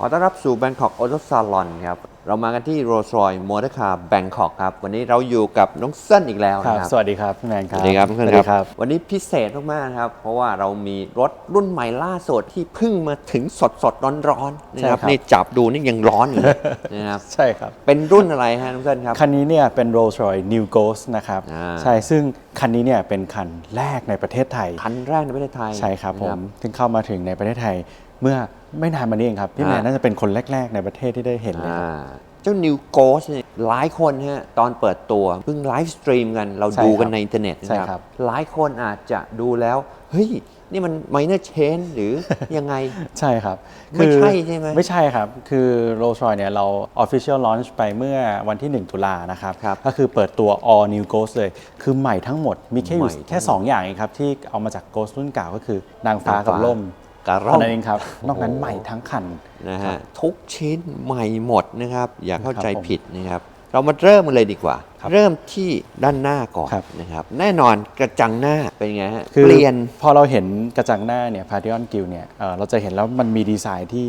ขอต้อนรับสู่ Bangkok Auto Salon ครับ เรามากันที่ Rolls Royce Motor Car Bangkok ครับ วันนี้เราอยู่กับน้องเส้นอีกแล้วครับนะครับ สวัสดีครับพี่แมนคสรับวัสดีครับเพื่อนสวัสดีครับ วันนี้พิเศษมากๆนะครับ เพราะว่าเรามีรถรุ่นใหม่ล่าสุดที่เพิ่งมาถึงสดสดร้อนร้อนๆนะครับ นี่จับดูนี่ยังร้อนอยู่เลยนะครับ ใช่ครับ เป็นรุ่นอะไรฮะน้องเส้นครับ คันนี้เนี่ยเป็น Rolls Royce New Ghost นะครับอ่าใช่ ซึ่งคันนี้เนี่ยเป็นคันแรกในประเทศไทย คันแรกในประเทศไทย ใช่ครับผนะมซึ่งเข้ามาถึงในประเทศไทยเมื่อ ไม่นานมานี้เองครับ พี่แมนอ่าน่าจะเป็นคนแรก ๆ ในประเทศที่ได้เห็นเลยอ่าครับเจ้า New Ghost เนี่ยหลายคนฮะตอนเปิดตัวเพิ่งไลฟ์สตรีมกันเราใช่ดูครับกันในอินเทอร์เน็ตนะใช่คครัรับบหลายคนอาจจะดูแล้ว เฮ้ย นี่มัน minor change หรือยังไง ใช่ครับ ไม่คือใช่ใช่ไหมไม่ใช่ครับ คือ Rolls Royce เนี่ยเรา Official Launch ไปเมื่อวันที่ 1 ตุลานะครับครับ ก็คือเปิดตัว All New Ghost เลย คือใหม่ทั้งหมดมีแค่อยู่ใหม่ทั้งหมดแค่ 2 อย่างเองครับ ที่เอามาจาก Ghost รุ่นเก่าก็คือนางฟ้านางฟ้ากับล่ม กับร่มเท่านั้นเองครับ นอกนั้นโอ้โหใหม่ทั้งคันนะครัฮะบทุกชิ้นใหม่หมดนะครับ อย่าเข้าใจครับผมผิดนะครับ เรามาเริ่มกันเลยดีกว่าครับเริ่มที่ด้านหน้าก่อนครับนะครับ แน่นอนกระจังหน้าเป็นไงฮะคือเปลี่ยนพอเราเห็นกระจังหน้าเนี่ยพา t ิออนกิลเนี่ยเอ่อเราจะเห็นแล้วมันมีดีไซน์ที่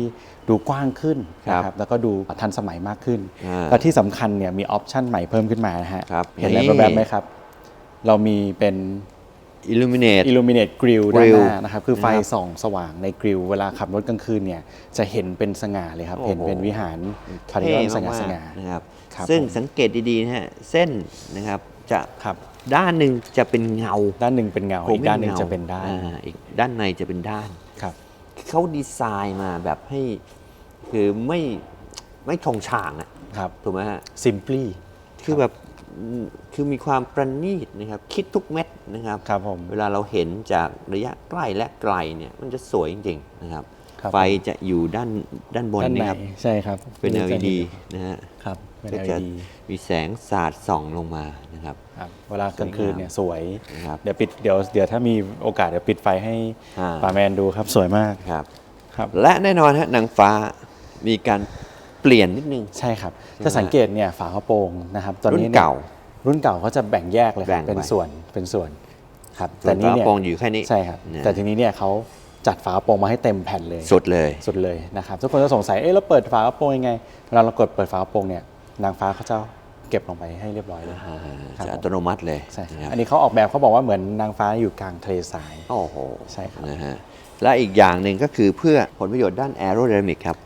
ดูกว้างขึ้นครับนะครับแล้วก็ดูทันสมัยมากขึ้นอ่าและที่สำคัญเนี่ยมีออปชันใหม่เพิ่มขึ้นมานะฮะครับเห็นอะไรนี่แบบๆไหมครับ เรามีเป็น illuminate Illuminate Grill ด้าน Grill หน้านะครับ คือไฟนะครับส่องสว่างในกริลเวลาขับรถกลางคืนเนี่ยจะเห็นเป็นสง่าเลยครับ โอ้โห เห็นเป็นวิหารพา t ิออนสง่าสง่าๆนะครับ ครับซึ่งผม สังเกตดีๆนะฮะเส้นนะครับจะครับ ด้านหนึ่งจะเป็นเงาด้านหนึ่งเป็นเงา อีกด้านหนึ่งจะเป็นด้าน อ่อีกด้านในจะเป็นด้าน ครับ เขาดีไซน์มาแบบให้ คือไม่ไม่ชงฉางอะครับ ถูกไหมฮะ simply คือแบบอืม คือมีความประณีตนะครับ คิดทุกเม็ดนะครับครับผมเวลาเราเห็นจากระยะใกล้และไกลเนี่ยมันจะสวยจริงๆนะครับ ครับไฟจะอยู่ด้านด้านบนด้านในนะครับ ใช่ครับเป็นจะห็ LED นะฮะครับเป็น ก็จะ LED มีแสงสาดส่องลงมานะครับ ครับเวลากลางคืนเนี่ยสวย นะครับ เดี๋ยวปิดเดี๋ยวเดี๋ยวถ้ามีโอกาสเดี๋ยวปิดไฟให้อ่า ป่าแมนดูครับสวยมากครับ ครับ และแน่นอนฮะนางฟ้ามีการ เปลี่ยนนิดนึง ใช่ครับใช่ไหมจะสังเกตเนี่ยฝากระโปรงนะครับตอนนี้รุ่นนี่ยเก่า รุ่นเก่าเขาจะแบ่งแยกเลยคแบ่รับงเป็นไปส่วนเป็นส่วนครับแต่แต่นี่นี้เนี่ยเนี่ยโปรงอยู่แค่นี้ ใช่ครับนะแต่ทีนี้เนี่ยเขาจัดฝากระโปรงมาให้เต็มแผ่นเลย สุดเลย สุดเลยนะครับทุกคนจะสงสัยเอ๊ะเราเปิดฝากระโปรงยังไงเวลาเรากดเปิดฝากระโปรงเนี่ยนางฟ้าเขาจะเก็บลงไปให้เรียบร้อยเลยอ่าครับ จะอัตโนมัติเลยใช่ครับนะครับอันนี้เขาออกแบบเขาบอกว่าเหมือนนางฟ้าอยู่กลางทะเลทราย โอ้โหใช่ครับ นะฮะและอีกอย่างหนึ่งก็คือเพื่อผลประโยชน์ด้านแอโร d y นามิกครับ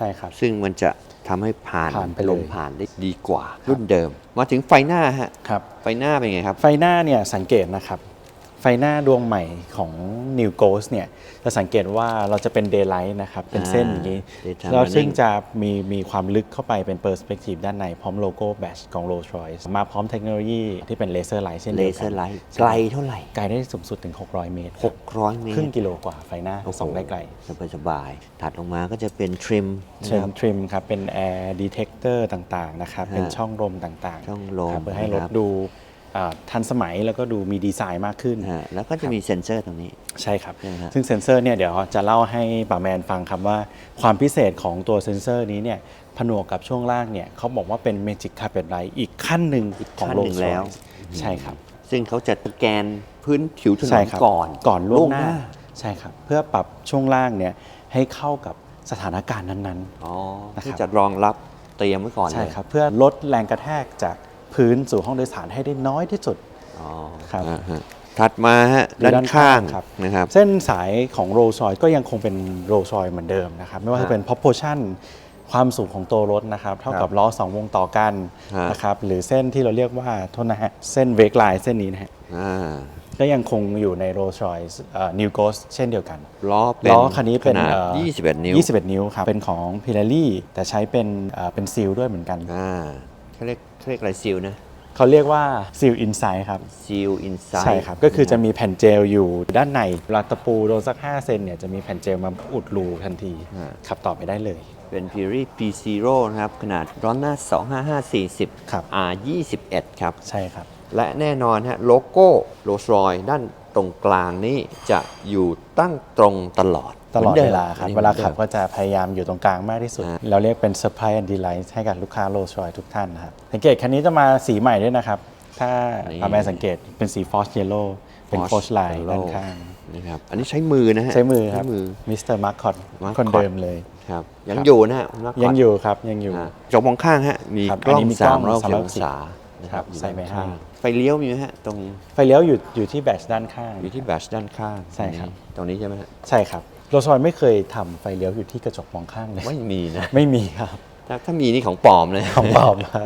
ใช่ครับ ซึ่งมันจะทำให้ผ่านผ่านไปเลย ลมผ่านได้ดีกว่า รุ่นเดิม มาถึงไฟหน้าฮะ ครับ ไฟหน้าเป็นไงครับ ไฟหน้าเนี่ยสังเกตนะครับ ไฟหน้าดวงใหม่ของ New Ghost เนี่ยจะสังเกตว่าเราจะเป็น daylight นะครับ เป็นเส้นอย่างนี้ Daytime แล้วซึ่ง running จะมีมีความลึกเข้าไปเป็น perspective ด้านในพร้อมโลโก้แบชของ Rolls Royce มาพร้อมเทคโนโลยีที่เป็นเลเซอร์ไลท์เช่นเลเดียวเซกัอนร์ไลท์ใช่ไกลเท่าไหร่ ไกลได้สูงสุดถึง 600 เมตร600 เมตรครึ่งกิโลกว่าไฟหน้าโอ้โหส่องได้ไกลสบายสบายๆถัดลงมาก็จะเป็นทริมเชิงทริมครับ เป็น air detector ต่าง ๆ นะครับฮะเป็นช่องลมต่างๆช่องลมครับเพื่อให้รถนะครับ ดูอ่า ทันสมัยแล้วก็ดูมีดีไซน์มากขึ้นฮะแล้วก็จะมีเซ็นเซอร์ตรงนี้ ใช่ครับใช่ไหมฮะซึ่งเซ็นเซอร์เนี่ยเดี๋ยวจะเล่าให้ป่าแมนฟังครับว่าความพิเศษของตัวเซ็นเซอร์นี้เนี่ยผนวกกับช่วงล่างเนี่ยเขาบอกว่าเป็น Magic Carpet Light อีกขั้นหนึ่งของขั้นโลหนึ่กงแล้ว ใช่ครับ ซึ่งเขาจะสแกนพื้นผิวถนใช่นครับก่อนก่อนล่วงหน้าใช่ครับ เพื่อปรับช่วงล่างเนี่ยให้เข้ากับสถานการณ์นั้นอ๋อนะครับที่จะรองรับเตรียมไว้ก่อนๆเลยใช่ครับเพื่อลดแรงกระแทกจาก พื้นสู่ห้องโดยสารให้ได้น้อยที่สุดอ๋อครับอ่าฮะถัดมาฮะดูด้านด้านข้างข้างครับนะครับเส้นสายของโรล s อยก็ยังคงเป็นโรล s อยเหมือนเดิมนะครับไม่ว่าจะเป็น proportion ความสูงของตัวรถนะครับ เท่ากับล้อ 2 วงต่อกันฮะนะครับหรือเส้นที่เราเรียกว่าโทษนะฮะเส้นเวกไลน์เส้นนี้นะฮะอ่าก็ยังคงอยู่ในโรล s อยนิวโกสเช่นเดียวกัน ล้อเป็นล้อคันนี้เป็นขนาดเอ่อ21 นิ้ว 21 นิ้วครับ เป็นของ Pirelli แต่ใช้เป็นเอ่อเป็นซีลด้วยเหมือนกันอ่าเขาเรียกเขา เรียกอะไรซิลนะเขาเรียกว่าซีลอินไซด์ครับ ซิลอินไซด์ใช่ครับ ก็คือจะมีแผ่นเจลอยู่ด้านในเวลาตะปูโดนสัก 5 เซนเนี่ยจะมีแผ่นเจลมาอุดรูทันที ขับต่อไปได้เลย เป็น p ีรี P0 นะครับ ขนาดร้อนหน้า 25540 ครับ R21 ครับ ใช่ครับ และแน่นอนฮะโลโก้โรสรอยด้าน ตรงกลางนี้จะอยู่ตั้งตรงตลอดตลอดหมืนเวลาครับนนี้เวลาขับหมืก็อนเดิมจะพยายามอยู่ตรงกลางมากที่สุดอ่าเราเรียกเป็น surprise and delight ให้กับลูกค้าโรลส์รอยทุกท่านนะครับสังเกตคันนี้จะมาสีใหม่ด้วยนะครับ ถ้านี่อาแมนสังเกตเป็นสี force yellow เป็น Porsche coach line Yellow ด้านข้างนะครับอันนี้ใช้มือนะฮะใช้มือครับมือมิสเตอร์มาร์คอต Marcotte คนเดิมเลยฮนะครับยังอยู่นะฮะคุณน็อตยังอยู่ครับยังอยู่อ่าจกมองข้างฮะมีครับกล้องอันนี้มีกล้สาอมงร้อยหกสิบ360องศานะครับครับอยู่ใส่ไปด้านข้างให้ ไฟเลี้ยวมีไหมฮะตรงไฟเลี้ยวอยู่อยู่ที่แบตด้านข้าง อยู่ที่แบชด้านข้างใช่ครับ ตรงนี้ใช่ไหมฮะใช่ครับโรลส์รอยซ์ไม่เคยทำไฟเลี้ยวอยู่ที่กระจกมองข้างเลยไม่มีนะไม่มีครับถ้าถ้ามีนี่ของปลอมเลยของปลอมมา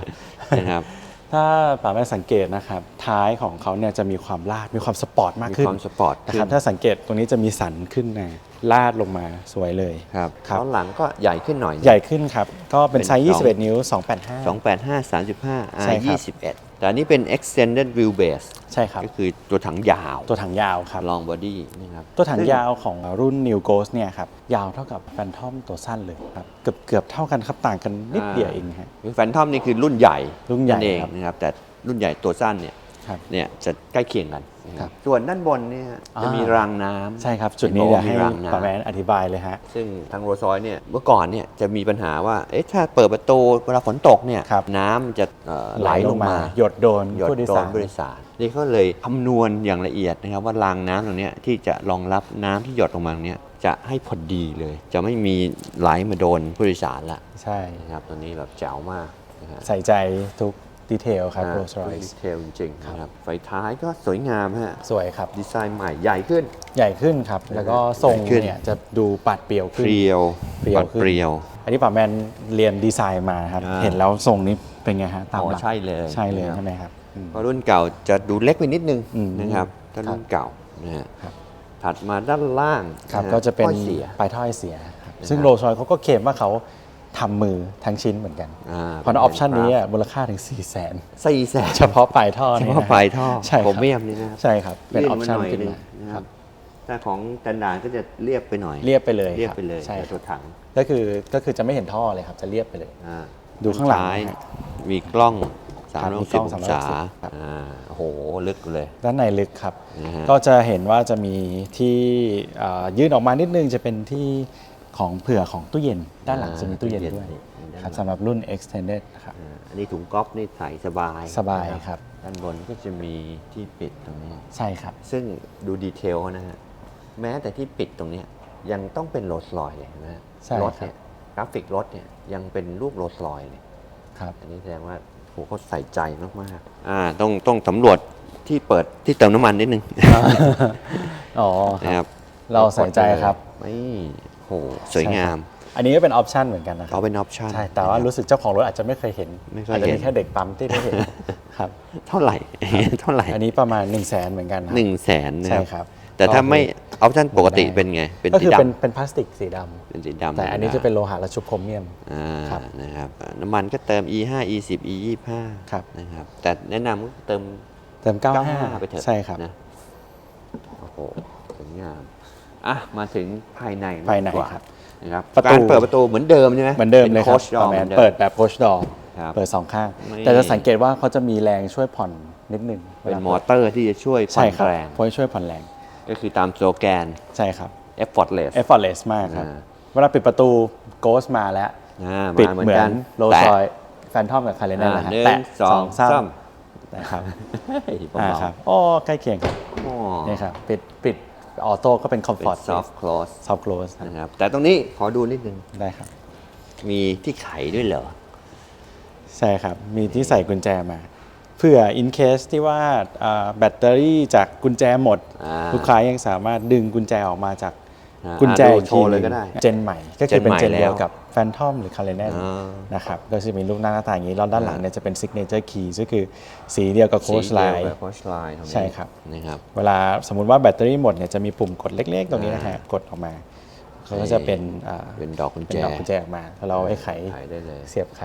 นะครับ ถ้าป่าแม่สังเกตนะครับ ท้ายของเขาเนี่ยจะมีความลาดมีความสปอร์ตมากมีขึ้นความสปอร์ตนะขึ้ครับนถ้าสังเกตตรงนี้จะมีสันขึ้นนะลาดลงมาสวยเลย ครับครับล้อหลังก็ใหญ่ขึ้นหน่อยใหญ่ขึ้นครับ ก็เป็นไซส์เป็นสอง 21 นิ้ว 285 285 35 ใช่ R ครับ 21 แต่อันนี้เป็น extended wheelbase ใช่ครับ ก็คือตัวถังยาว ตัวถังยาวครับ long body นะครับ ตัวถังซึ่ยาวของรุ่น New Ghost เนี่ยครับ ยาวเท่ากับแฟนทอมตัวสั้นเลยครับ เกือบเกือบเท่ากันครับ ต่างกันนิดเดียวเองฮะแฟนทอมนี่คือรุ่นใหญ่รุ่นใหญ่เองครับนะครับ แต่รุ่นใหญ่ตัวสั้นเนี่ย ครับ เนี่ยจะใกล้เคียงกันนะคครัรับบส่วนด้านบนเนี่ยจะมีอ่ารางน้ำ ใช่ครับ จุดนี้ห็เดี๋ยวบอกให้มีรางป่าแมน้ำนอธิบายเลยฮะ ซึ่งทางโรลส์รอยซ์เนี่ยเมื่อก่อนเนี่ยจะมีปัญหาว่าเอ๊ะถ้าเปิดประตูเวลาฝนตกเนี่ยครับน้ำมันจะเอ่อไหลลงมา หยดโดนหยดผู้โดยโดสานรผู้โดยสารนี่เขาเลยคำนวณอย่างละเอียดนะครับว่ารางน้ำตรงเนี้ยที่จะรองรับน้ำที่หยดลงมาตรงเนี้ยจะให้พอดีเลย จะไม่มีไหลมาโดนผู้โดยสารละใช่นะครับตัวนี้แบบแจ๋วมากนะฮะใส่ใจทุก ดีเทลครับอ่า Rolls ดี Royce เทลจริงๆนะครับไฟท้ายก็สวยงามฮะสวยครับ ดีไซน์ใหม่ใหญ่ขึ้น ใหญ่ขึ้นครับ แล้วก็ทรงใหญ่ขึ้น เนี่ยจะดูปัดเปรียวเปขึ้นรียวเปรียวปัดขึ้น เปรียว อันนี้ป่าแมนเรียนดีไซน์มาครับ อ่าเห็นแล้วทรงนี้เป็นไงฮะตามอ๋อหลักใช่เลย ใช่เลยนะครับใช่ไหมครับอืมเพราะรุ่นเก่าจะดูเล็กไปนิดนึงอืมนะครับถ้าครับรุ่นเก่านะฮะครับ ถัดมาด้านล่างครับฮก็จะเป็นข้อเสีย ปลายท่อไอเสียครับนะครับซึ่งโรลส์รอยเขาก็เคลมว่าเขา ทำมือทั้งชิ้นเหมือนกัน อ่าเพราะออปชันนี้อะมูลค่าถึง 4 0 0แสนสี่แสนเฉพาะปลายท่อเฉนี่พาะนะปลายท่อใช่ครับโครเมียมนี่นะครับใช่ครับ เป็นอลื่อปชันมาหยขึ้นนึงมานะคครัรับบถ้าของแตนดาร์ดก็จะเรียบไปหน่อยเรียบไปเลยเรียบครับไปเลยใช่แต่ตัวถังก็คือก็คือจะไม่เห็นท่อเลยครับจะเรียบไปเลย อ่าดูข้างหลัง ซ้ายนะฮะมีกล้องครับมี360กล้ององศา360ครับ อ่าโอ้โหลึกเลย ด้านในลึกครับ นะฮะก็จะเห็นว่าจะมีที่อ่ายื่นออกมานิดนึงจะเป็นที่ ของเผื่อของตู้เย็น ด้านหลังจะมีตู้เย็นด้วยครับสำหรับรุ่น extended นะครับอ่าอันนี้ถุงก๊อฟนี่ใส่สบายสบายนะครับด้านบนก็จะมีที่ปิดตรงนี้ ใช่ครับ ซึ่งดูดีเทลนะฮะแม้แต่ที่ปิดตรงเนี้ยยังต้องเป็นโรลส์รอยเลยนะฮะใช่รถครับเนี่ยกราฟิกรถเนี่ยยังเป็นรูปโรลส์รอยเลยครับอันนี้แสดงว่าโหเขาใส่ใจมากๆอ่าต้องต้องสำรวจที่เปิดที่เติมน้ำมันนิดนึงอ๋อคนะครัรับบเราใส่ใจครับไม่โห สวยงาม อันนี้ก็เป็นออปชันเหมือนกันนะครัเขาบเป็นออปชั่นใช่แต่ว่ารู้สึกเจ้าของรถอาจจะไม่เคยเห็นไม่เคยอาจจะเห็มีน แค่เด็กปั๊มที่ได้เห็นครับ เท่าไหร่ เท่าไหร่อันนี้ประมาณ 1 0 0 0 0แสนเหมือนกันครับ หนึ่งแสนนะใช่ครับครับแต่ถ้าไม่ออปชั่นปกติได้เป็นไง เป็นก็สีคือดเป็นเป็นพลาสติกสีดำำเป็นสีดำแต่อันนี้จะเป็นโลหะและชุบโครเมียม อ่าครับนะครับอ่าน้ำมันก็เติม e 5 e 10 e 25ครับ นะครับแต่แนะนำก็เติม เติม 95ไปเถ95อะใช่ครับ นะโอ้โหสวยงาม อะมาถึงภายในภายในดีกว่ครับนะครับประตูการเปิดประตูเหมือนเดิมใช่ไหมเหมือนเดิมเลยครับโค้ชดอประเหมามืณอนเดิมเปิดแบบโคชดอครับเปิดสองข้างนี่แต่จะสังเกตว่าเขาจะมีแรงช่วยผ่อนนิดนึงเป็นวลามอเตอร์ที่จะช่วยผ่ใช่อนครับแรงเพราะจะช่วยผ่อนแรง ก็คือตามสโลแกนใช่ครับ effortless effortless มากครับอ่าเวลาปิดประตูโกสมาแล้วอ่าปิดมาเหมือเหมืนอกันนโรซอยแฟนทอมกับคาร์เรนนั่นแหละฮะหนึ่แตะงสองสาสามมนะครับเฮ้ยอ่าเบาครับโอ้ใกล้เคียงครับๆอ๋อนี่ครับปิดปิด ออโต้ก็เป็นคอมเป็ฟอร์นต soft close ซอฟต์โคลสนะครับ แต่ตรงนี้ขอดูนิดนึง ได้ครับ มีที่ไขด้วยเหรอ ใช่ครับ มีที่ใส่กุญแจมา เพื่อ in case ที่ว่าอ่าแบตเตอรี่จากกุญแจหมด อ่า ลูกค้ายังสามารถดึงกุญแจออกมาจากอ่า กุญแจอ่าดูอีกโชทีว์เลยหก็นึ่งได้ เจนใหม่ก็คือเป็นเจนใหม่เจนเดียวแล้วกับแฟนทอมหรือคาร์เรนอ่านะครับก็จะมีลูกหน้าตาอย่างนี้แล้วด้านหลังเนี่ยจะเป็น signature key ก็คือสีเดียวกับโค้ชไลน์ โค้ชไลน์ตรงนี้ใช่ครับ นะครับ เวลาสมมุติว่าแบตเตอรี่หมดเนี่ยจะมีปุ่มกดเล็กๆ ตรงนี้นะฮะกดออกมาเขาก็จะเป็นอ่าเป็นดอกกุญเป็นแจดอกกุญแจออกมาแล้วเราไอ้ไขไขได้เลยเสียบไข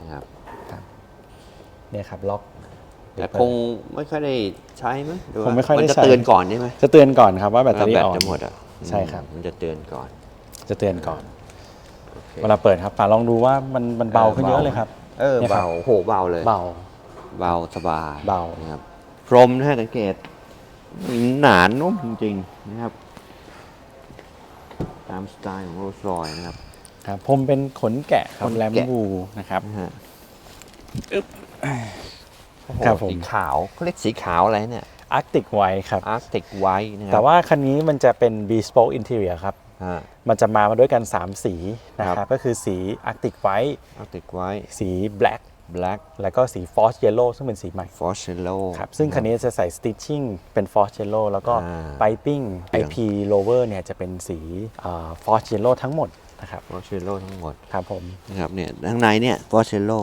นะครับเนี่ยครับล็อก แต่คงไม่ค่อยได้ใช้มั้ยหรือว่าคงไม่ค่อยได้นจะใช้ เตือนก่อนใช่ไหม จะเตือนก่อนครับว่าแบตเตอรี่แบตอ่อนจะหมดอะ ใช่ครับ มันจะเตือนก่อนจะเตือนก่อน โอเคเวลาเปิดครับป่าลองดูว่ามันมันเบาขึ้นเยอะเลยครับ เออนี่ยครับ เบาโหเบาเลย เบา เบาสบายเบา นะครับ พรมนะฮะสังเกต หนานุ่มจริงๆนะครับ ตามสไตล์ของโรลส์รอยนะครับ ครับผมเป็นขนแกะครัขบนแลมแกะ บูนะครับ นะฮะครับผม สีขาวเขาเรียกสีขาวอะไรเนี่ย Arctic White ครับ Arctic White นะครับแต่ว่าคันนี้มันจะเป็น bespoke interior ครับฮะมันจะมามาด้วยกัน 3 สีนะคครัรับ บ ก็คือสีอาร์ติกไวท์เอาติดไว้ สี black black แล้วก็สีฟอสเยลโล่ซึ่งเป็นสีใหม่ f o r c e l o ครับ ซึ่งคันนี้จะใส่ stitching เป็นฟอสเยลโล่แล้วก็ อ่า piping เหลือง IP lower เนี่ยจะเป็นสีฟอสเยลโล่ทั้งหมดนะครับ f o r c e l o ทั้งหมดครับผม นะครับเนี่ยข้างในเนี่ย f o r c e l o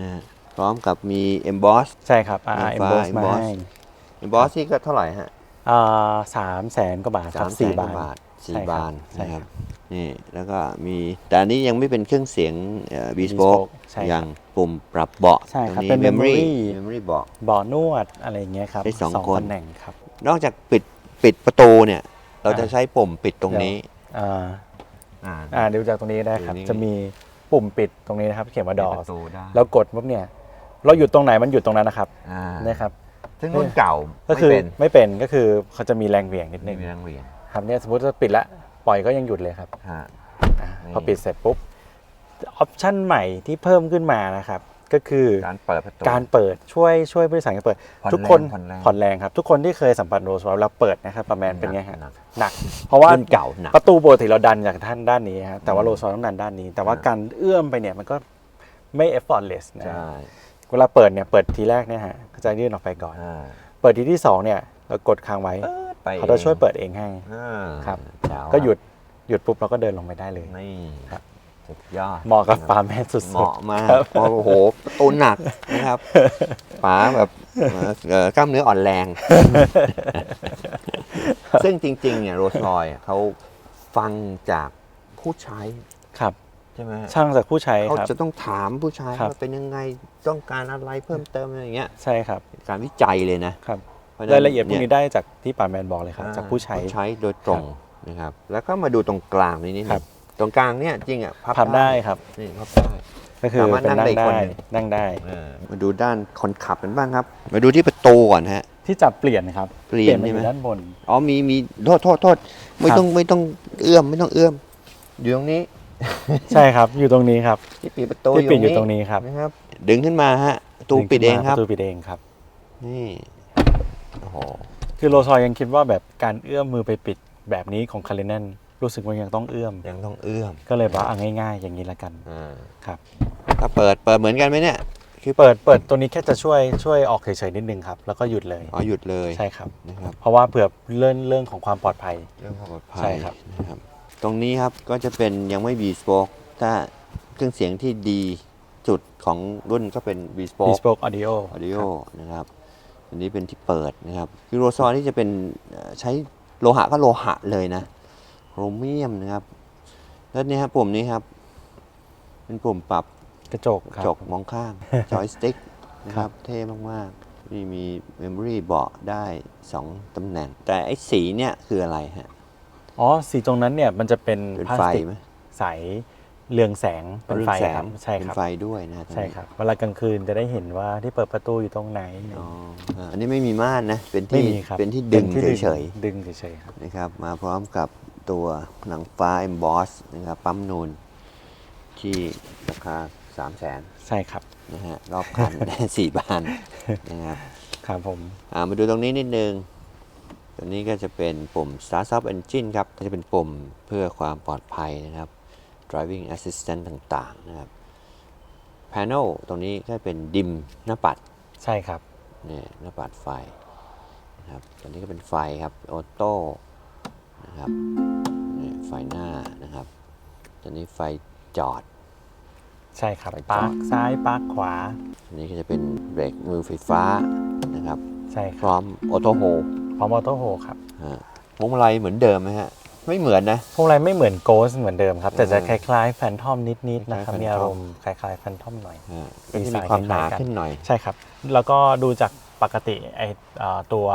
นะฮะพร้อมกับมี emboss ใช่ครับ อ่า ฟ้า emboss มา emboss ให้ emboss ที่ก็เท่าไหร่ฮะอ่าสามแสนกว่าบาทคสารับมแสสี่นกบาว่าท บาทสี่ใช่ครับบานใช่นะคครัรับบนี่แล้วก็มีแต่อันนี้ยังไม่เป็นเครื่องเสียงบีสโปก bespoke ใช่ครับยังปุ่มปรับเบาะใช่ครับตงเป็น memory memory memory เบาะเบาะนวดอะไรอย่างเงี้ยครับได้สองคน ตำแหน่งครับ นอกจากปิดปิดประตูเนี่ย เราจะอ่าใช้ปุ่มปิดตรงนี้ อ่าอ่าอ่าดูจากตรงนี้ได้ครับ ตรงนี้ จะมีปุ่มปิดตรงนี้นะครับ เขียนว่าดอปิประตูได้แล้วกดปุ๊บเนี่ย เราหยุดตรงไหนมันหยุดตรงนั้นนะครับอ่า นะครับ ซึ่งรุ่นเก่าก็คือไม่เป็นไม่เป็นก็คือเขาจะมีแรงเหวี่ยงนิดนึไม่งมีแรงเหวี่ยงครับเนี่ยสมมติจะปิดละปล่อยก็ยังหยุดเลยครับฮะ อะนี่ พอปิดเสร็จปุ๊บออปชันใหม่ที่เพิ่มขึ้นมานะครับ ก็คือการเปิดประตู การเปิดช่วยช่วยบริษัทการเปิด ผ่อนทุกคนแรงผ่อนแรง ผ่อนแรงครับ ทุกคนที่เคยสัมผัสโรลส์รอยซ์แล้วเปิดนะครับประมาณเป็นไงฮะหนักหนัก เพราะว่า รุ่นเก่าหนัก ประตูปกติเราดันจากท่านด้านนี้ฮะแต่ว่าโรลส์รอยซ์ต้องดันด้านนี้ แต่ว่าอ่า การเอื้อมไปเนี่ยมันก็ไม่ effortless นะ ใช่ เวลาเปิดเนี่ยเปิดทีแรกเนี่ยฮะก็จะยื่นออกไปก่อน อ่าเปิดทีที่สองเนี่ยเรากดค้างไว้ไปเขาจะช่วยเปิดเองให้ อ่าครับ แจ๋วก็หยุดหยุดปุ๊บเราก็เดินลงไปได้เลย นี่ครับ สุดยอดเหมาะกับฟาร์มแมนสุดๆ เหมาะมากครับเพราะโอ้โหประตูหนักนะครับป๋าแบบเอ่อกล้ามเนื้ออ่อนแรง ซึ่งจริง ๆ เนี่ยโรสลอยเขาฟังจากผู้ใช้ ครับ ใช่ไหมฮะช่างจากผู้ใช้เขาครับ จะต้องถามผู้ใช้ครับ ว่าเป็นยังไงต้องการอะไรเพิ่มเติมอะไรอย่างเงี้ยใช่ครับการวิจัยเลยนะครับพฉนั้นรายละเอียดพวกนี่นี้ได้จากที่ป่าแมนบอกเลยครับ จากผู้ใช้ ใช้โดยตรงนะครับ แล้วก็มาดูตรงกลางนี่นิดนึครังบ ตรงกลางเนี่ยจริงอะพับได้ครับ นี่พับได้ ก็คือสามารถเป็นนั่นั่งงได้อีกคนได้หนึ่ง นั่งได้มาดูด้านคนขับกันบ้างครับ มาดูที่ประตูก่อนฮะ ที่จับเปลี่ยนครับเปลี่ยนมาอใช่ไหมยู่ด้านบน อ๋อมีมีโทษโทษโทษไม่ครับต้องไม่ต้องเอื้อมไม่ต้องเอื้อมอยู่ตรงนี้ ใช่ครับ อยู่ตรงนี้ครับที่ปิดประตูที่ปิดอยู่ตรงนี้ครับนะครับ ดึงขึ้นมาฮะประตูปิดเองครับประตูปิดเองครับ นี่โอ้โหคือโรซอยยังคิดว่าแบบการเอื้อมมือไปปิดแบบนี้ของคาริเนนรู้สึกว่ายังต้องเอื้อม ยังต้องเอื้อม ก็เลยบอกเอาง่ายๆ อย่างนี้ละกันอ่าครับถ้าเปิดเปิดเหมือนกันไหมเนี่ยคือเปิดเปิดตัวนี้แค่จะช่วยช่วยออกเฉยๆนิดนึงครับ แล้วก็หยุดเลยอ๋อหยุดเลยใช่ครับนะครับเพราะว่าเผื่อเรื่องเรื่องของความปลอดภัยเรื่องความปลอดภัยใช่ครับนะครับ ตรงนี้ครับก็จะเป็นยังไม่ B spoke ถ้าเครื่องเสียงที่ดีจุดของรุ่นก็เป็น B spoke bespoke audio audio นะครับอันนี้เป็นที่เปิดนะครับคือโรซอนี่จะเป็นเอ่อใช้โลหะก็โลหะเลยนะโครเมียมนะครับแล้วนี่ครับปุ่มนี้ครับ เป็นปุ่มปรับกระจกกครัระบจกมองข้างจอยสติ๊กนะครับ เท่มากๆนี่มีเมมโมรี่เบาะได้ 2ตำแหน่ง แต่ไอ้สีเนี่ยคืออะไรฮะ อ๋อสีตรงนั้นเนี่ยมันจะเป็นเป็นพลาไฟสติกไหมใสเรืองแสงเป็นเรืองไฟแสคงรับใช่เป็นครับไฟด้วยนะตงนี้ใช่ครับเวลากลางคืนจะได้เห็นว่าที่เปิดประตูอยู่ตรงไหนอ๋ออ่าอันนี้ไม่มีม่านนะ เป็นไม่ที่มีครับเป็นที่ดึงป็นที่เฉยดึงเฉยๆครับ ๆนะครับ มาพร้อมกับตัวหนังฟ้า emboss นะครับปั๊มนูนที่ราคา3 0 0แสนใช่ครับนะฮะรอบคัน สี่บานนะครับ ครับผม อ่ามาดูตรงนี้นิดนึง ตัวนี้ก็จะเป็นปุ่ม Start Up Engine ครับ ก็จะเป็นปุ่มเพื่อความปลอดภัยนะครับ Driving Assistant ต่างๆนะครับ Panel ตรงนี้ก็เป็นดิมหน้าปัดใช่ครับเนี่ยหน้าปัดไฟนะครับตัวนี้ก็เป็นไฟครับออโต้นะครับเนี่ยไฟหน้านะครับตัวนี้ไฟจอด ใช่ครับไปจอดปาร์คซ้ายปาร์คขวาอันนี้ก็จะเป็นเบรกมือไฟฟ้านะครับ ใช่พครับร้อมออโต้โฮ พร้อมออโต้โฮครับฮะพวงมาลัยเหมือนเดิมไหมฮะ ไม่เหมือนนะ พวกอะไรไม่เหมือนโกสเหมือนเดิมครับ แต่จะคอ่าล้ายๆแฟนทอมนิดๆนะครับคล้ายๆมีอารมณ์คล้ายๆแฟนทอมหน่อยฮะก็จะดีมีไซน์ความหนาคล้ายๆกันขึ้นหน่อย ใช่ครับ แล้วก็ดูจากปกติไอเอ่อตัว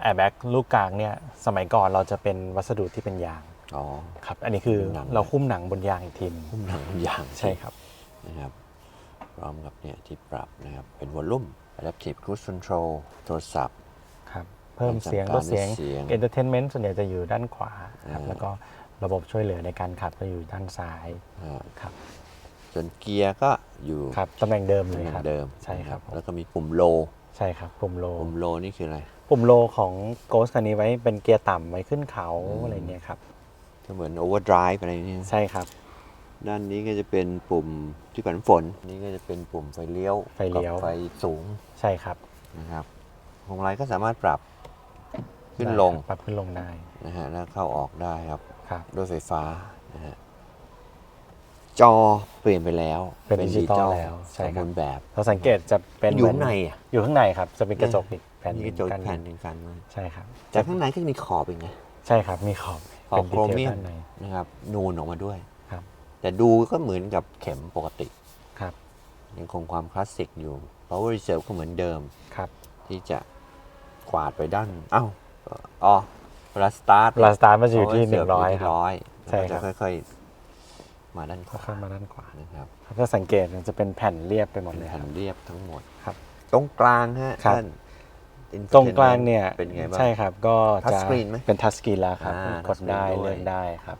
แอร์แบ็กลูกกลางเนี่ยสมัยก่อนเราจะเป็นวัสดุที่เป็นยางอ๋อครับ อันนี้คือเป็นหนังเราหุ้มหนังบนยางอีกทีหนึงหุ้มหนังบางอย่างใช่ครับนะครับพร้อมกับเนี่ยที่ปรับนะครับเป็นวอลลุ่ม Adaptive Cruise Control โทรศัพท์ครับ เพิ่มเสียงการลดเสียงเสียงเอนเตอร์เทนเมนต์ส่วนใหญ่จะอยู่ด้านขวาครับอ่าแล้วก็ระบบช่วยเหลือในการขับจะอยู่ด้านซ้ายฮะครับส่วนเกียร์ก็อยู่ครับตำแหน่งเดิมเลยเหมืครัอบนเดิมใช่ครับนะแล้วก็มีปุ่มโล ใช่ครับปุ่มโลปุ่มโลนี่คืออะไร ปุ่มโลของโกสคันนี้ไว้เป็นเกียร์ต่ำไว้ขึ้นเขาอืมอะไรเงี้ยครับก็เหมือน overdrive อะไรนี่ใช่ครับ ด้านนี้ก็จะเป็นปุ่มที่ผันฝน นี่ก็จะเป็นปุ่มไฟเลี้ยวไฟเลี้ยวกับไฟสูงใช่ครับนะครับพวงมาลัยก็สามารถปรับ ขึ้นได้ลงครับปรับขึ้นลงได้นะฮะแล้วเข้าออกได้ครับครับด้วยไฟฟ้านะฮะจอเปลี่ยนไปแล้วเป็นดิจิตอลแล้วใช่สมครับูบรณ์แบบ เราสังเกตจะเป็นอยู่เหมืข้างในอะอยู่ข้างในครับ จะเป็นกระจกอีกแผ่นมีกระจกกั้นแผ่นหนึ่งกันไว้ใช่ครับจากข้างในก็จะมีขอบอีกนะใช่ครับมีขอบขอบเป็นโครเมียดีทลมด้านในนะครับนูนออกมาด้วยครับ แต่ดูก็เหมือนกับเข็มปกติครับยังคงความคลาสสิกอยู่ power reserve ก็เหมือนเดิมครับ ที่จะกวาดไปด้าน เอ้า อ๋อเวลาสตาร์ทเวลาสตาร์ทมันจะอยู่ที่หนึ่งร้อยครับ ร้อยใช่แล้วครัก็บจะค่อยๆ มาด้านขก็วาเข้ามาด้านขวานะครับครับถ้าสังเกตมันจะเป็นแผ่นเรียบไปหมดเป็นเลยคแผ่รับ นเรียบทั้งหมดครับตรงกลางฮะครับ ท่าน ตรงกลางเนี่ย เป็นไงบ้าง ใช่ครับ ก็จะ Touch screen ไหมเป็นทัชสกรีนแล้วครับ อ่ากดได้ touch screen ด้วยเลือกได้ครับ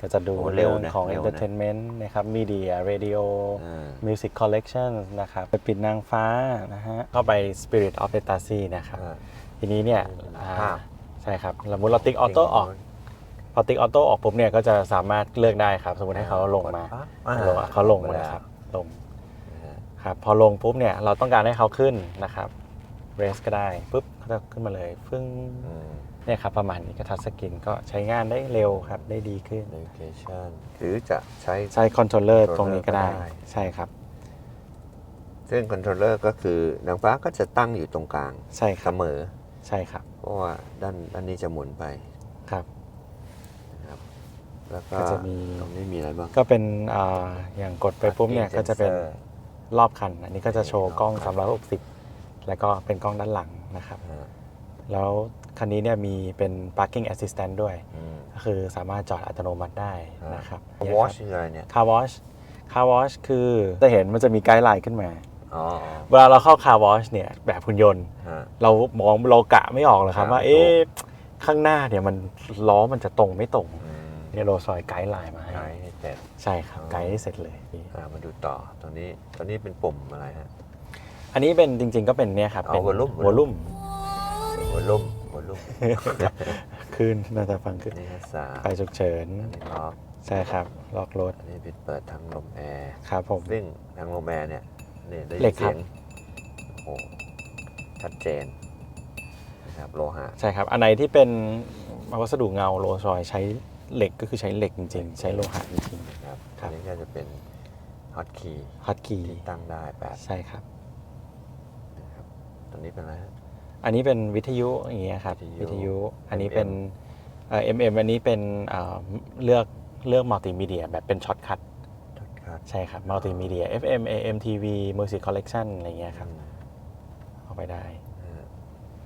ก็จะดูโอ้เร็เรื่วองนะของ เร็วนะ entertainment นะครับ media radio อ่า music collection นะครับ ไปปิดนางฟ้านะฮะ เข้าไป spirit of ecstasy นะครับ อ่า ทีนี้เนี่ยภาพอ่าใช่ครับสมมติเราติ๊กออโต้ออก พอติ๊กออโต้ออกปุ๊บเนี่ยก็จะสามารถเลือกได้ครับ สมมติให้เขาลงมาปั๊บอ่าลงอะเขาลงมาแล้วครับลงครับพอลงปุ๊บเนี่ยเราต้องการให้เขาขึ้นนะครับเรสก็ได้ปุ๊บเขาจะขึ้นมาเลยฟึ่งอืมเนี่ยครับประมาณนี้ก็ทัชสกรีนก็ใช้งานได้เร็วครับได้ดีขึ้น navigation หรือจะใช้ ใช้คอนโทรลเลอร์ controller ตรงนี้ก็ได้ ก็ได้ ใช่ครับ ซึ่งคอนโทรลเลอร์ก็คือนางฟ้าก็จะตั้งอยู่ตรงกลางใช่คเสรับมอ ใช่ครับเพราะว่าด้านด้านนี้จะหมุนไปครับ นะครับ แล้วก็ก็จะมี ตรงนี้มีอะไรบ้าง ก็เป็นอ่าอย่างกดไปปุ๊บเนี่ย Parking ก็จะเป็น sensor รอบคัน อันนี้ก็จะโชว์กล้องรอบคัน360 แล้วก็เป็นกล้องด้านหลังนะครับ อ่าแล้วคันนี้เนี่ยมีเป็น parking assistant ด้วย อืมก็คือสามารถจอดอัตโนมัติได้นะครับวอชคืออะไรเนี่ยคาร์วอชคาร์วอชคือจะเห็นมันจะมีไกด์ไลน์ขึ้นมาอ๋อ เวลาเราเข้าคาร์วอชเนี่ยแบบหุ่นยนต์ฮะเรามองเรากะไม่ออกเลยครับอ่าว่าไม่เอ๊ะตรงข้างหน้าเนี่ยมันล้อมันจะตรงไม่ตรงอืมเนี่ยโรซอยไกด์ไลน์มาให้ใช้ให้เสร็จใช่ครับอ๋อไกด์ให้เสร็จเลยอ่ามาดูต่อตรงนี้ตรงนี้เป็นปุ่มอะไรฮะอันนี้เป็นจริง ๆ ก็เป็นเนี่ยครับอ๋อเป็น volume วอลลุ่มวอลลุ่มวอลลุ่มขึ้นน่าจะฟังขึ้นนี่ก็สามไฟฉุกเฉินอันนี้ล็อกใช่ครับล็อกรถอันนี้ปิดเปิดทางลมแอร์ครับผมซึ่งทางลมแอร์เนี่ย นี่ได้เหล็ยินกครัเสีบยงโอ้โหชัดเจนนะครับโลหะ ใช่ครับ อันไหนที่เป็นวัสดุเงาโรซอยใช้เหล็กก็คือใช้เหล็กจริง ๆ ใช้โลหะจริง นะครับครัอับ นนี้ก็จะเป็นฮอตคีย์ๆฮอตคีย์ที่ตั้งได้แปดใช่ครับ นะครับตรงนี้เป็นอะไรฮะ อันนี้เป็นวิทยุอย่างเงี้ยครับวิวิททยุยุอันนี้ MM เป็นเอ่อ MM อันนี้เป็นเอ่อเลือกเลือกมัลติมีเดียแบบเป็นช็อตคัท ช็อตคัทใช่ครับมัลติมีเดีย FM AM TV Music Collection อะไรเงี้ยครับอืมเอาไปได้อ่า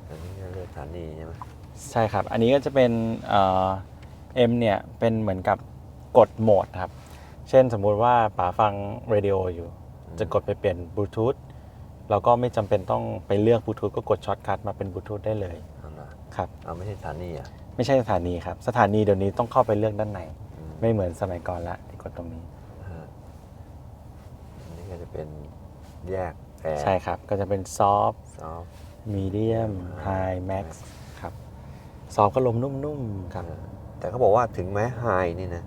อันนี้ก็เลือกสถานีใช่ไหมใช่ครับ อันนี้ก็จะเป็นเอ่อ M เนี่ย เป็นเหมือนกับกดโหมดครับ เช่นสมมุติว่าป๋าฟังเรดิโออยู่ จะกดไปเปลี่ยนบลูทูธเราก็ไม่จำเป็นต้องไปเลือกบลูทูธก็กดช็อตคัทมาเป็นบลูทูธได้เลยเอาละครับ เอาไม่ใช่สถานีอะไม่ใช่สถานีครับ สถานีเดี๋ยวนี้ต้องเข้าไปเลือกด้านใน อืมไม่เหมือนสมัยก่อนละที่กดตรงนี้ฮะอันนี้ก็จะ เป็นแยกแอร์ใช่ครับ ก็จะเป็นซอฟซอฟ มีเดียมไฮ High แม็ก Max ซ์ครับซอฟก็ลมนุ่มๆครับแต่เขาบอกว่าถึงแม้ไฮนี่นะ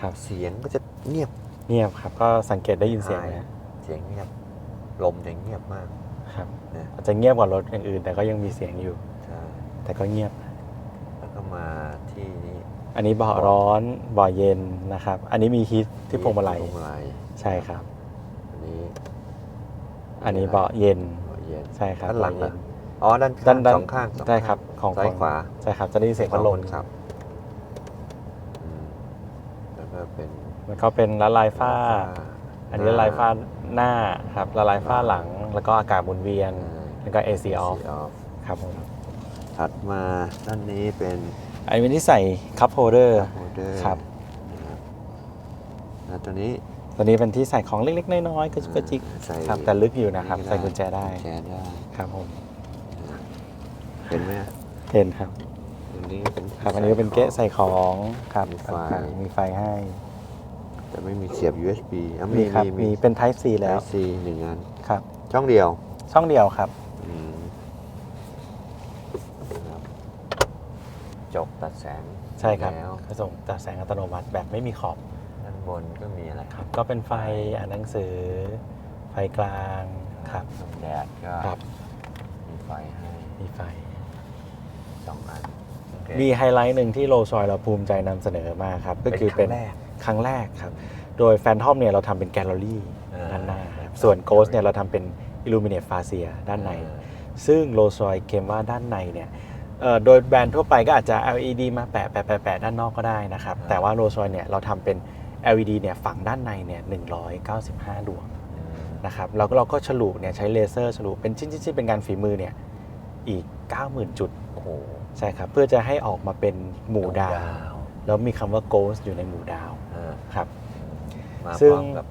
ครับ เสียงก็จะเงียบเงียบครับ ก็สังเกตได้ยินเสียง High นะเสียงเงียบ ลมจะเงียบมากครับนะอาจจะเงียบกว่ารถอย่างอื่น แต่ก็ยังมีเสียงอยู่ ใช่แต่ก็เงียบ แล้วก็มาที่นี่อันนี้เบาะร้อนเบาะเย็นนะครับ อันนี้มีฮีทที่พวงมาลัย พวงมาลัยใช่ครับอั นนี้ อันนี้เบาะเย็นเบาะเย็นใช่ครับด้านหลังเบาะเย็ล่ะนอ๋อด้านด้าข้านงด้านสองข้างสองใช่ข้างครับของซ้ายขวาใช่ครับจะได้ยินเสียงพัดลมคนขับอืมแล้วก็เป็นมันก็เป็นละลายฝ้า อันนี้ละลายฝ้าหน้าครับละลายฝ้าหลัง แล้วก็อากาศหมุนเวียนแล้วก็ AC off ครับผมถัดมาด้านนี้เป็นอันนี้ที่ใส่คัพโฮเดอร์ โฮเดอร์ครับ นะครับแล้วตัวนี้ ตัวนี้เป็นที่ใส่ของเล็ก ๆ น้อยๆกระจุกกระจิกใส่ ครับแต่ลึกอยู่นะครับ ใส่กุญแจได้กุญแจได้ครับผมเห็นไหมฮะเห็นครับ อันนี้ก็เป็น ครับอันนี้ก็เป็นเกะใส่ของครับมีไฟ ต่างๆมีไฟให้แต่ไม่มีเสียบ USB อะมีครับ มีเป็น Type C แล้ว Type C หนึ่งอันครับ ช่องเดียวช่องเดียวครับ อืมนะครับจกตัดแสงใช่ครับแล้ว กระส่งตัดแสงอัตโนมัติแบบไม่มีขอบด้าน บนก็มีอะไรครับก็เป็นไฟอ่านหนังสือ ไฟกลางครับส่องแดดก็ครับมีไฟให้มีไฟ สองอันโอเค มีไฮไลท์หนึ่งที่โรซอยเราภูมิใจนำเสนอมากครับ ก็คือเป็เป็นนครั้งแรกครับ โดยแฟนทอมเนี่ยเราทำเป็นแกลเลอรี่อ่า ด้านหน้าครับส่วนโกสเนี่ยเราทำเป็นอิลูมิเนตฟาเซียด้านในอ่าซึ่งโรซอยเคลมว่าด้านในเนี่ยเอ่อโดยแบรนด์ทั่วไปก็อาจจะ LED มาแปะแปะแปะแปะด้านนอกก็ได้นะครับแต่ว่าโรซอยเนี่ยเราทำเป็น LED เนี่ยฝังด้านในเนี่ย195 ดวงอืมนะครับแล้วก็เราก็ฉลุเนี่ยใช้เลเซอร์ฉลุเป็นชิ้นๆๆเป็นการฝีมือเนี่ยอีก 90,000 จุดโอ้โหใช่ครับเพื่อจะให้ออกมาเป็นหมู่ดาววแล้วมีคำว่า ghost อยู่ในหมู่ดาวอ่าครับมาซึ่พงร้อมกับ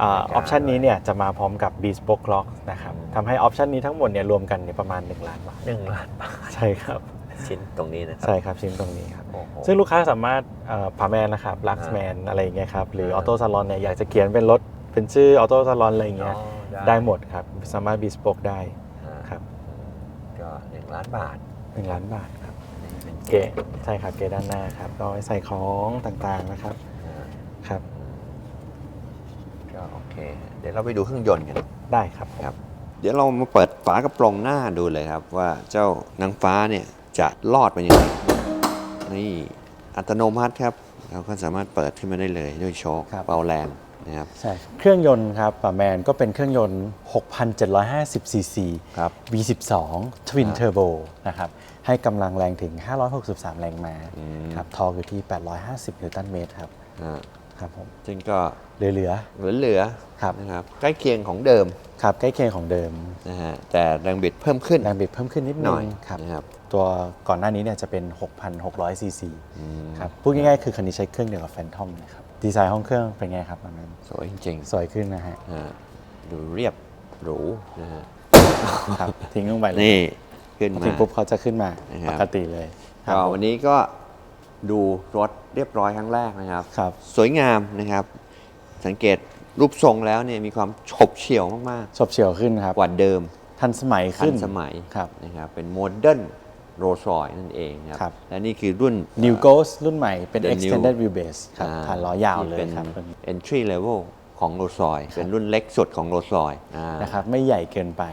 อนาฬิอกาปชันนี้ด้วยเนี่ยจะมาพร้อมกับ bespoke clock นะครับอืมทำให้ออปชันนี้ทั้งหมดเนี่ยรวมกันเนี่ยประมาณ 1 ล้านบาทหนึ่งล้านบาทใช่ครับ ชิ้นตรงนี้นะครัใช่ครับชิ้นตรงนี้ครับโอ้โหซึ่งลูกค้าสามารถพาแมนนะครับลักซ์แมนอะไรอย่างเงี้ยครับหรือออ่าอโต้ซาลอนเนี่ยอยากจะเขียนเป็นรถเป็นชื่อออโต้ซาลอนอะไรอย่างเงี้ยอ๋อได้หมดครับสามารถ bespoke ได้อ่าครับก็หนึ่งล้านบาท1ล้านบาทครับนี่เป็นเกะใช่ครับเกะด้านหน้าครับก็ไว้ใส่ของต่างๆนะครับอ่าครับก็โอเค เดี๋ยวเราไปดูเครื่องยนต์กันได้ครับผมครับ เดี๋ยวเรามาเปิดฝากระโปรงหน้าดูเลยครับว่าเจ้านางฟ้าเนี่ย จะรอดมันยังไงนี่อัตโนมัติครับเราก็สามารถเปิดขึ้นมาได้เลยด้วยโชคเบาแรงนะครับใช่เครื่องยนต์ครับป่าแมนก็เป็นเครื่องยนต์ 6,750 ซีซีครับ V12 Twin อ่า Turbo นะครับให้กำลังแรงถึง 563 แรงม้าอืมครับทอร์กอยู่ที่ 850 นิวตันเมตรครับอ่าครับผมซึ่งก็เหลือเหลือครับๆนะครับใกล้เคียงของเดิมๆครับใกล้เคียงของเดิมนะฮะแต่แรงบิดเพิ่มขึ้นแรงบิดเพิ่มขึ้นนิดหนึน่อยงครับนะครับ ตัวก่อนหน้านี้เนี่ยจะเป็น 6,600 ซีซีอืมครับพูดง่ายๆคือคันนี้ใช้เครื่องเดียวกับแฟนทอมนะครับ ดีไซน์ห้องเครื่องเป็นไงครับป่าแมนสวยจริงสวยขึ้นนะฮะๆนะฮะดูเรียบหรูนะฮะครับทิ้งลงไปเลยนี่ขึ้นมา ทิ้งปุ๊บเขาจะขึ้นมานะครับ ปกติเลยครัก็บ วันนี้ก็ดูรถเรียบร้อยครั้งแรกนะครับ ครับ สวยงามนะครับ สังเกตรูปทรงแล้วเนี่ยมีความฉบเฉี่ยวมากชบเฉียวขึ้นครับ ๆ กว่าเดิม ทันสมัยทัขึ้นนสมัยครับ นะครับเป็นโมเดิร์น โรลส์รอยนั่นเองคครัรับ และนี่คือรุ่น New Ghost รุ่นใหม่เป็น The New extended wheelbase ครับอ่ฐานล้อยาวเลยเป็นครับ entry level ของโรลส์รอยเป็นรุ่นเล็กสุดของโรลส์รอยนะครับไม่ใหญ่เกินไป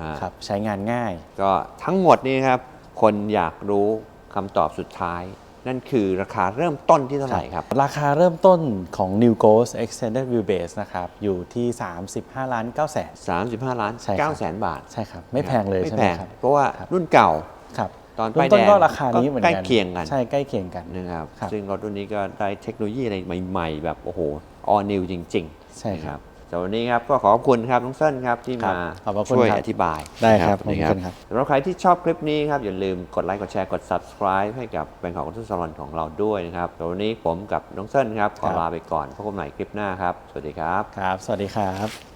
อ่าครับใช้งานง่าย ก็ทั้งหมดนี้ครับ คนอยากรู้คำตอบสุดท้าย นั่นคือราคาเริ่มต้นที่เท่าไหร่ครับ ราคาเริ่มต้นของ New Ghost extended wheelbase นะครับอยู่ที่ 35 ล้าน9แสน35 ล้านใช่ครับ9แสนบาท ใช่ครับ ไม่แพงเลยไม่ใช่แพไหมงครับเพราะว่าครับรุ่นเก่าครับ ตอนรุ่ป้ายนต้นแดงก็ราคานี้เหมือนกันใกล้เคียงกันใช่ใกล้เคียงกันนะครับครับซึ่งรถรุ่นนี้ก็ได้เทคโนโลยีอะไรใหม่ ๆ แบบโอ้โห all new จริง ๆ ใช่ครับนะสำหรับวันนี้ครับก็ขอขอบคุณครับน้องเส้นครับที่ครับมาขอบพระคุณช่วยครับอธิบายได้ครับนะขอบคุณครับสำหรับใครที่ชอบคลิปนี้ครับอย่าลืมกดไลค์กดแชร์กด subscribe ให้กับแบงค์ของทุนสลอนของเราด้วยนะครับสำหรับวันนี้ผมกับน้องเส้นครับขอลาไปก่อนพบกันใหม่คลิปหน้าครับ สวัสดีครับครับ สวัสดีครับ